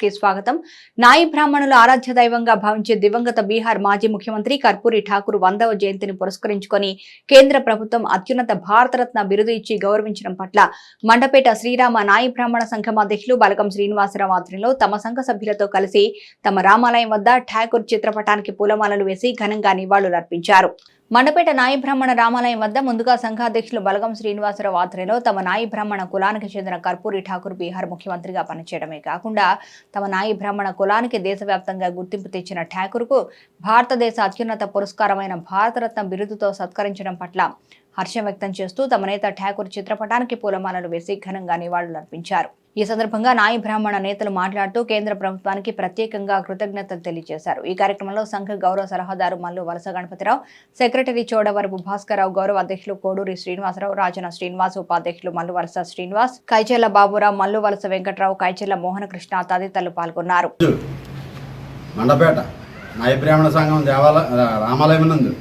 కి స్వాగతం. నాయి బ్రాహ్మణుల ఆరాధ్య దైవంగా భావించే దివంగత బీహార్ మాజీ ముఖ్యమంత్రి కర్పూరి ఠాకూర్ వందవ జయంతిని పురస్కరించుకొని కేంద్ర ప్రభుత్వం అత్యున్నత భారతరత్న బిరుదు ఇచ్చి గౌరవించడం పట్ల మండపేట శ్రీరామ నాయి బ్రాహ్మణ సంఘం అధ్యక్షులు బలకం శ్రీనివాసరావు ఆధ్వర్యంలో తమ సంఘ సభ్యులతో కలిసి తమ రామాలయం వద్ద ఠాకూర్ చిత్రపటానికి పూలమాలలు వేసి ఘనంగా నివాళులర్పించారు. మండపేట నాయి బ్రాహ్మణ రామాలయం వద్ద ముందుగా సంఘాధ్యక్షులు బలగం శ్రీనివాసరావు ఆధ్వర్యంలో తమ నాయి బ్రాహ్మణ కులానికి చెందిన కర్పూరి ఠాకూర్ బీహార్ ముఖ్యమంత్రిగా పనిచేయడమే కాకుండా తమ నాయి బ్రాహ్మణ కులానికి దేశవ్యాప్తంగా గుర్తింపు తెచ్చిన ఠాకూర్కు భారతదేశ అత్యున్నత పురస్కారమైన భారతరత్న బిరుదుతో సత్కరించడం పట్ల హర్షం వ్యక్తం చేస్తూ తమ నేత ఠాకూర్ చిత్రపటానికి పూలమాలలు వేసి ఘనంగా నివాళులర్పించారు ఈ సందర్భంగా నాయి బ్రాహ్మణ నేతలు మాట్లాడుతూ కేంద్ర ప్రభుత్వానికి ప్రత్యేకంగా కృతజ్ఞతలు తెలియజేశారు. ఈ కార్యక్రమంలో సంఘ గౌరవ సలహాదారు మల్లు వలస గణపతిరావు సెక్రటరీ చోడవరపు భాస్కరరావు గౌరవ అధ్యక్షులు కోడూరి శ్రీనివాసరావు రాజన శ్రీనివాస్ ఉపాధ్యక్షులు మల్లు వలస శ్రీనివాస్ కైచెల్ల బాబురావు మల్లు వలస వెంకట్రావు కైచెల్ల మోహనకృష్ణ తదితరులు పాల్గొన్నారు. మండపేట నాయ బ్రాహ్మణ సంఘం దేవాలయ రామాలయం నందు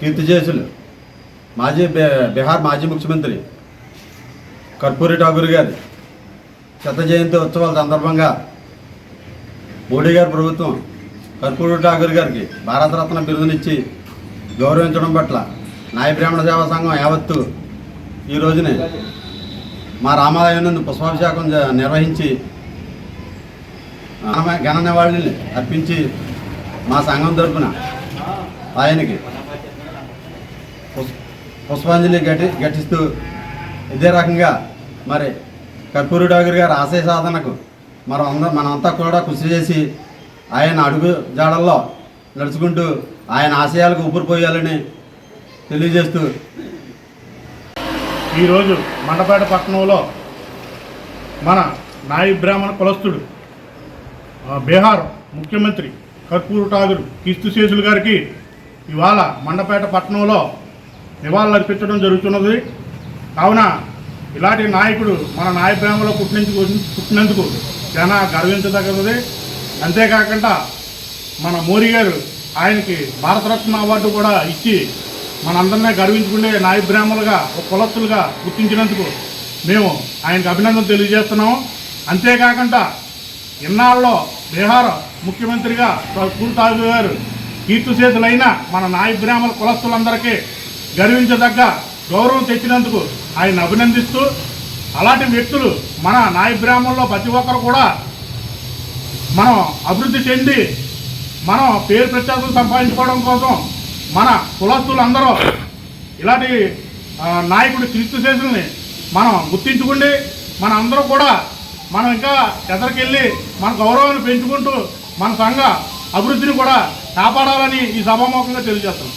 కీర్తి చేసులు మాజీ బీహార్ మాజీ ముఖ్యమంత్రి కర్పూరి ఠాకూర్ గారి శత జయంతి ఉత్సవాల సందర్భంగా మోడీ గారి ప్రభుత్వం కర్పూరి ఠాకూర్ గారికి భారతరత్న బిరుదునిచ్చి గౌరవించడం పట్ల నాయ బ్రాహ్మణ సేవా సంఘం యావత్తు ఈ రోజునే మా రామాలయం నుండి పుష్పాభిషేకం నిర్వహించి ఆమె ఘన నివాళిని అర్పించి మా సంఘం తరపున ఆయనకి పుష్పాంజలి ఘటి ఘటిస్తూ ఇదే రకంగా మరి కర్పూరి డాగర్ గారి ఆశయ సాధనకు మనం అంద మనంతా కూడా కృషి చేసి ఆయన అడుగు జాడల్లో నడుచుకుంటూ ఆయన ఆశయాలకు ఊపిరిపోయాలని తెలియజేస్తూ ఈరోజు మండపేట పట్టణంలో మన నాయి బ్రాహ్మణ కులస్తుడు బీహార్ ముఖ్యమంత్రి కర్పూరు ఠాగూర్ శేషులు గారికి ఇవాళ మండపేట పట్టణంలో నివాళులర్పించడం జరుగుతున్నది. కావున ఇలాంటి నాయకుడు మన నాయప్రేమలో పుట్టినందుకు పుట్టినందుకు చాలా గర్వించదగ్గది అంతేకాకుండా మన మోడీ గారు ఆయనకి భారతరత్న అవార్డు కూడా ఇచ్చి మనందరినీ గర్వించుకునే నాయబ్రాహ్మలుగా ఒక కులస్తులుగా గుర్తించినందుకు మేము ఆయనకు అభినందన తెలియజేస్తున్నాము అంతేకాకుండా ఇన్నాళ్ళలో బీహార్ ముఖ్యమంత్రిగా కూల్ ఠాగూర్ గారు కీర్తిశేషులైన మన నాయబ్రాహ్మల కులస్తులందరికీ గర్వించదగ్గ గౌరవం తెచ్చినందుకు ఆయన అభినందిస్తూ అలాంటి వ్యక్తులు మన నాయ గ్రామంలో ప్రతి ఒక్కరు కూడా మనం అభివృద్ధి చెంది మనం పేరు ప్రత్యేకతలు సంపాదించుకోవడం కోసం మన కులస్తులందరూ ఇలాంటి నాయకుడు క్రీస్తు శేషుల్ని మనం గుర్తించుకుండి మన అందరూ కూడా మనం ఇంకా ఎదరికెళ్ళి మన గౌరవాన్ని పెంచుకుంటూ మన సంఘ అభివృద్ధిని కూడా కాపాడాలని ఈ సభాముఖంగా తెలియజేస్తున్నాం.